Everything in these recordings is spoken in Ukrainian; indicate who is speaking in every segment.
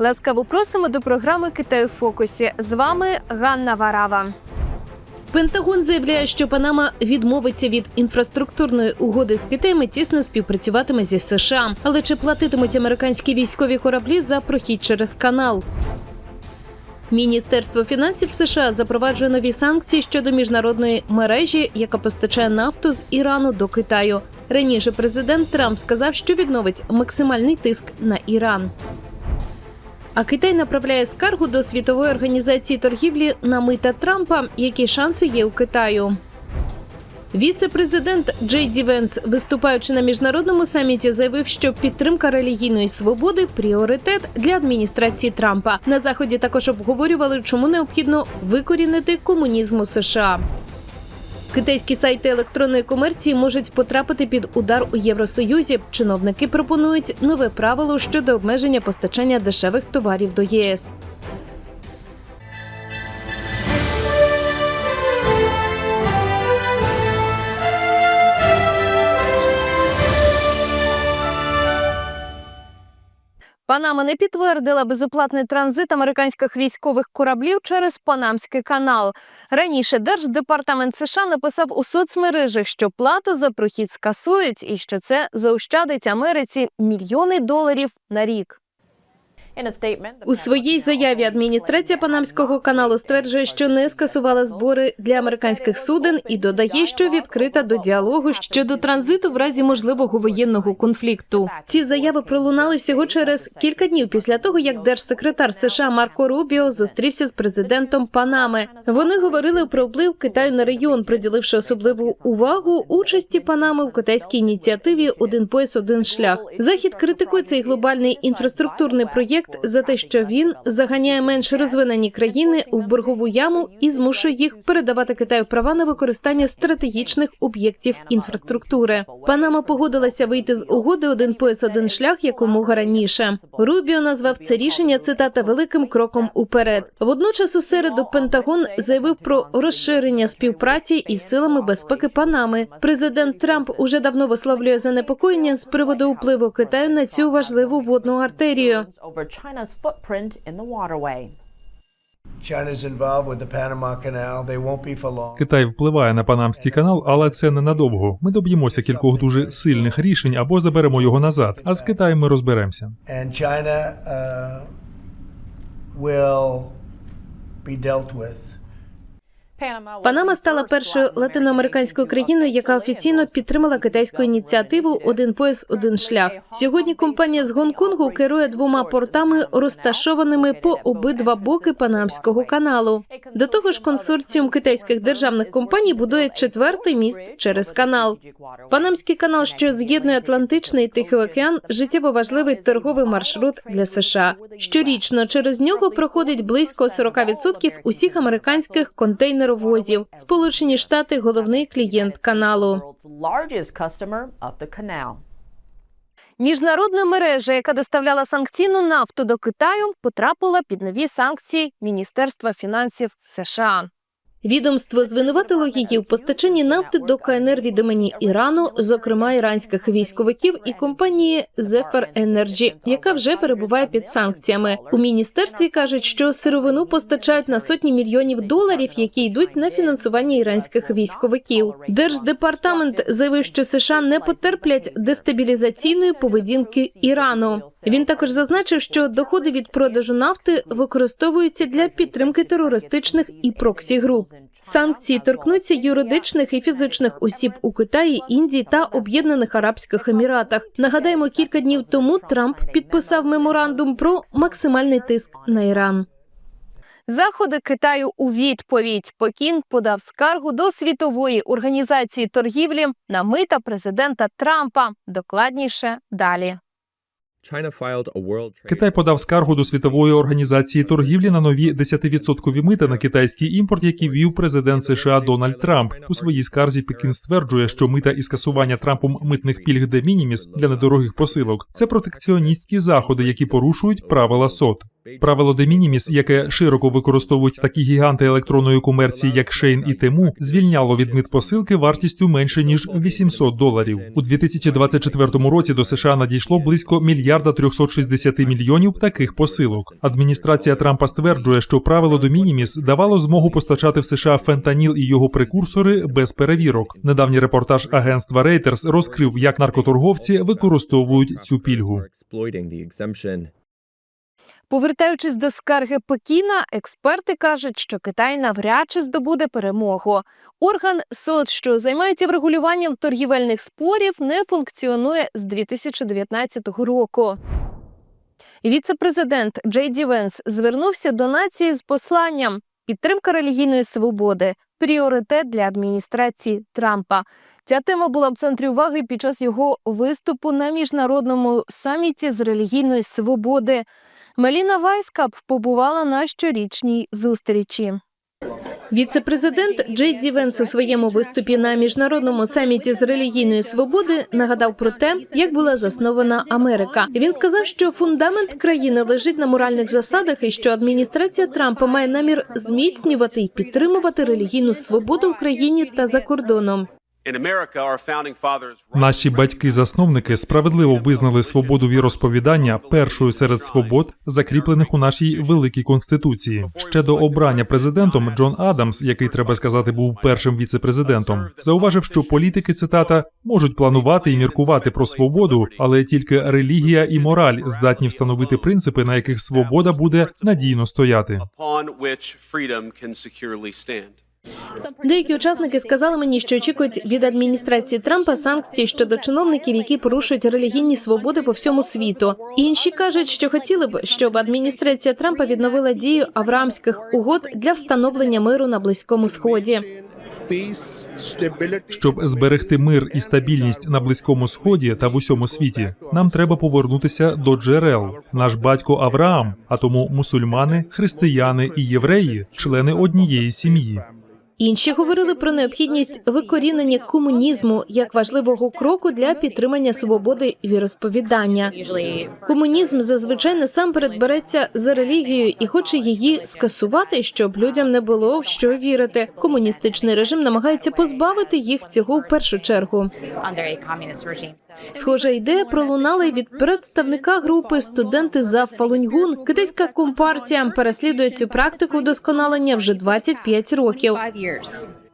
Speaker 1: Ласкаво просимо до програми Китай у фокусі. З вами Ганна Варава. Пентагон заявляє, що Панама відмовиться від інфраструктурної угоди з Китаєм і тісно співпрацюватиме зі США. Але чи платитимуть американські військові кораблі за прохід через канал? Міністерство фінансів США запроваджує нові санкції щодо міжнародної мережі, яка постачає нафту з Ірану до Китаю. Раніше президент Трамп сказав, що відновить максимальний тиск на Іран. А Китай направляє скаргу до світової організації торгівлі на мита Трампа. Які шанси є у Китаю? Віце-президент Джей Ді Венс, виступаючи на міжнародному саміті, заявив, що підтримка релігійної свободи пріоритет для адміністрації Трампа. На заході також обговорювали, чому необхідно викорінити комунізм у США. Китайські сайти електронної комерції можуть потрапити під удар у Євросоюзі. Чиновники пропонують нове правило щодо обмеження постачання дешевих товарів до ЄС. Панама не підтвердила безоплатний транзит американських військових кораблів через Панамський канал. Раніше Держдепартамент США написав у соцмережах, що плату за прохід скасують і що це заощадить Америці мільйони доларів на рік. У своїй заяві адміністрація Панамського каналу стверджує, що не скасувала збори для американських суден і додає, що відкрита до діалогу щодо транзиту в разі можливого воєнного конфлікту. Ці заяви пролунали всього через кілька днів після того, як держсекретар США Марко Рубіо зустрівся з президентом Панами. Вони говорили про вплив Китаю на регіон, приділивши особливу увагу участі Панами в китайській ініціативі Один пояс, один шлях. Захід критикує цей глобальний інфраструктурний проєкт за те, що він заганяє менш розвинені країни у боргову яму і змушує їх передавати Китаю права на використання стратегічних об'єктів інфраструктури. Панама погодилася вийти з угоди один пояс, один шлях якомога раніше. Рубіо назвав це рішення цитата великим кроком уперед. Водночас у середу Пентагон заявив про розширення співпраці із силами безпеки Панами. Президент Трамп уже давно висловлює занепокоєння з приводу впливу Китаю на цю важливу водну артерію.
Speaker 2: China's footprint in the waterway.
Speaker 3: China's involved with the Panama Canal. They won't be for long.
Speaker 4: Китай впливає на Панамський канал, але це ненадовго. Ми доб'ємося кількох дуже сильних рішень або заберемо його назад. А з Китаєм ми розберемося.
Speaker 3: And China uh, will be dealt with.
Speaker 1: Панама стала першою латиноамериканською країною, яка офіційно підтримала китайську ініціативу Один пояс, один шлях. Сьогодні компанія з Гонконгу керує двома портами, розташованими по обидва боки Панамського каналу. До того ж, консорціум китайських державних компаній будує четвертий міст через канал. Панамський канал, що з'єднує Атлантичний і Тихий океан, життєво важливий торговий маршрут для США. Щорічно через нього проходить близько 40% усіх американських контейнеровозів. Сполучені Штати головний клієнт каналу. Міжнародна мережа, яка доставляла санкційну нафту до Китаю, потрапила під нові санкції Міністерства фінансів США. Відомство звинуватило її в постачанні нафти до КНР від імені Ірану, зокрема іранських військовиків і компанії Zephyr Energy, яка вже перебуває під санкціями. У міністерстві кажуть, що сировину постачають на сотні мільйонів доларів, які йдуть на фінансування іранських військовиків. Держдепартамент заявив, що США не потерплять дестабілізаційної поведінки Ірану. Він також зазначив, що доходи від продажу нафти використовуються для підтримки терористичних і проксі груп. Санкції торкнуться юридичних і фізичних осіб у Китаї, Індії та Об'єднаних Арабських Еміратах. Нагадаємо, кілька днів тому Трамп підписав меморандум про максимальний тиск на Іран. Заходи Китаю у відповідь Пекін подав скаргу до світової організації торгівлі на мита президента Трампа. Докладніше далі.
Speaker 4: Китай подав скаргу до світової організації торгівлі на нові 10% мита на китайський імпорт, які ввів президент США Дональд Трамп. У своїй скарзі Пекін стверджує, що мита і скасування Трампом митних пільг де мініміс для недорогих посилок це протекціоністські заходи, які порушують правила СОТ. Правило de minimis, яке широко використовують такі гіганти електронної комерції, як Шейн і Тему, звільняло від мит посилки вартістю менше ніж 800 доларів. У 2024 році до США надійшло близько мільярда 360 мільйонів таких посилок. Адміністрація Трампа стверджує, що правило de minimis давало змогу постачати в США фентаніл і його прекурсори без перевірок. Недавній репортаж агентства Reuters розкрив, як наркоторговці використовують цю пільгу.
Speaker 1: Повертаючись до скарги Пекіна, експерти кажуть, що Китай навряд чи здобуде перемогу. Орган СОД, що займається врегулюванням торгівельних спорів, не функціонує з 2019 року. Віце-президент Джей Ді Венс звернувся до нації з посланням підтримка релігійної свободи пріоритет для адміністрації Трампа. Ця тема була в центрі уваги під час його виступу на міжнародному саміті з релігійної свободи. Меліна Вайскап побувала на щорічній зустрічі. Віце-президент Джей Ді Венс у своєму виступі на міжнародному саміті з релігійної свободи нагадав про те, як була заснована Америка. Він сказав, що фундамент країни лежить на моральних засадах, і що адміністрація Трампа має намір зміцнювати і підтримувати релігійну свободу в країні та за кордоном.
Speaker 4: Наші батьки-засновники справедливо визнали свободу віросповідання першою серед свобод, закріплених у нашій великій конституції. Ще до обрання президентом Джон Адамс, який треба сказати, був першим віце-президентом, зауважив, що політики цитата можуть планувати і міркувати про свободу, але тільки релігія і мораль здатні встановити принципи, на яких свобода буде надійно стояти.
Speaker 1: Деякі учасники сказали мені, що очікують від адміністрації Трампа санкцій щодо чиновників, які порушують релігійні свободи по всьому світу. Інші кажуть, що хотіли б, щоб адміністрація Трампа відновила дію авраамських угод для встановлення миру на близькому сході.
Speaker 4: Щоб зберегти мир і стабільність на близькому сході та в усьому світі, нам треба повернутися до джерел. Наш батько Авраам, а тому мусульмани, християни і євреї члени однієї сім'ї.
Speaker 1: Інші говорили про необхідність викорінення комунізму як важливого кроку для підтримання свободи віросповідання. Комунізм зазвичай насамперед береться за релігію і хоче її скасувати, щоб людям не було в що вірити. Комуністичний режим намагається позбавити їх цього в першу чергу. Схожа ідея пролунала й від представника групи студенти за Фалуньгун. Китайська компартія переслідує цю практику вдосконалення вже 25 років.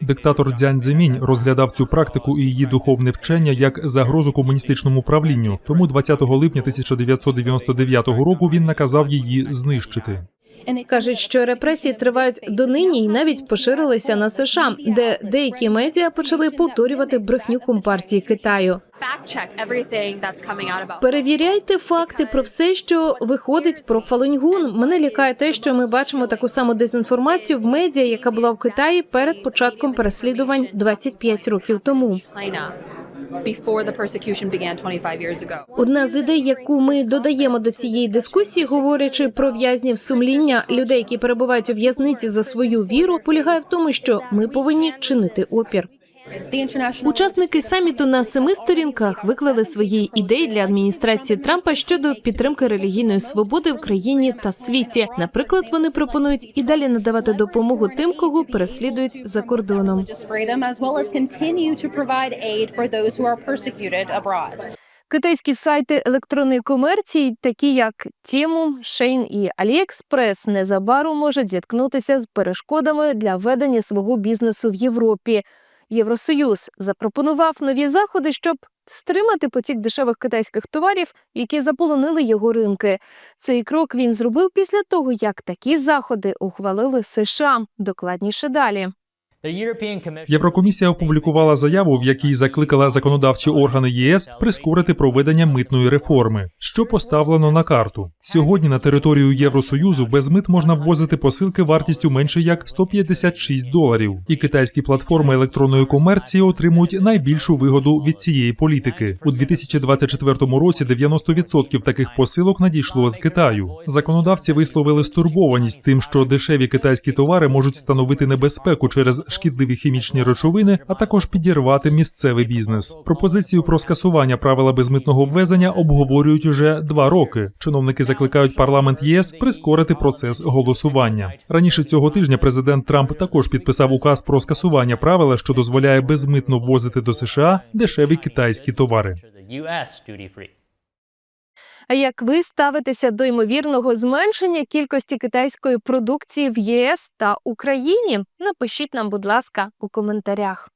Speaker 4: Диктатор Дзянь Зимінь розглядав цю практику і її духовне вчення як загрозу комуністичному правлінню. Тому 20 липня 1999 року він наказав її знищити.
Speaker 1: Кажуть, що репресії тривають донині і навіть поширилися на США, де деякі медіа почали повторювати брехню компартії Китаю. Перевіряйте факти про все, що виходить про Фалуньгун. Мене лякає те, що ми бачимо таку саму дезінформацію в медіа, яка була в Китаї перед початком переслідувань 25 років тому.
Speaker 5: Before the persecution began 25 years ago.
Speaker 1: Одна з ідей, яку ми додаємо до цієї дискусії, говорячи про в'язнів сумління людей, які перебувають у в'язниці за свою віру, полягає в тому, що ми повинні чинити опір. Учасники саміту на семи сторінках виклали свої ідеї для адміністрації Трампа щодо підтримки релігійної свободи в країні та світі. Наприклад, вони пропонують і далі надавати допомогу тим, кого переслідують за кордоном. Китайські сайти електронної комерції, такі як Тіму, Шейн і Аліекспрес, незабаром можуть зіткнутися з перешкодами для ведення свого бізнесу в Європі. Євросоюз запропонував нові заходи, щоб стримати потік дешевих китайських товарів, які заполонили його ринки. Цей крок він зробив після того, як такі заходи ухвалили США. Докладніше далі.
Speaker 4: Єврокомісія опублікувала заяву, в якій закликала законодавчі органи ЄС прискорити проведення митної реформи, що поставлено на карту. Сьогодні на територію Євросоюзу без мит можна ввозити посилки вартістю менше як 156 доларів, і китайські платформи електронної комерції отримують найбільшу вигоду від цієї політики. У 2024 році 90% таких посилок надійшло з Китаю. Законодавці висловили стурбованість тим, що дешеві китайські товари можуть становити небезпеку через шкідливі хімічні речовини, а також підірвати місцевий бізнес. Пропозицію про скасування правила безмитного ввезення обговорюють уже два роки. Чиновники закликають парламент ЄС прискорити процес голосування. Раніше цього тижня президент Трамп також підписав указ про скасування правила, що дозволяє безмитно ввозити до США дешеві китайські товари.
Speaker 6: the U.S. duty free.
Speaker 1: А як ви ставитеся до ймовірного зменшення кількості китайської продукції в ЄС та Україні? Напишіть нам, будь ласка, у коментарях.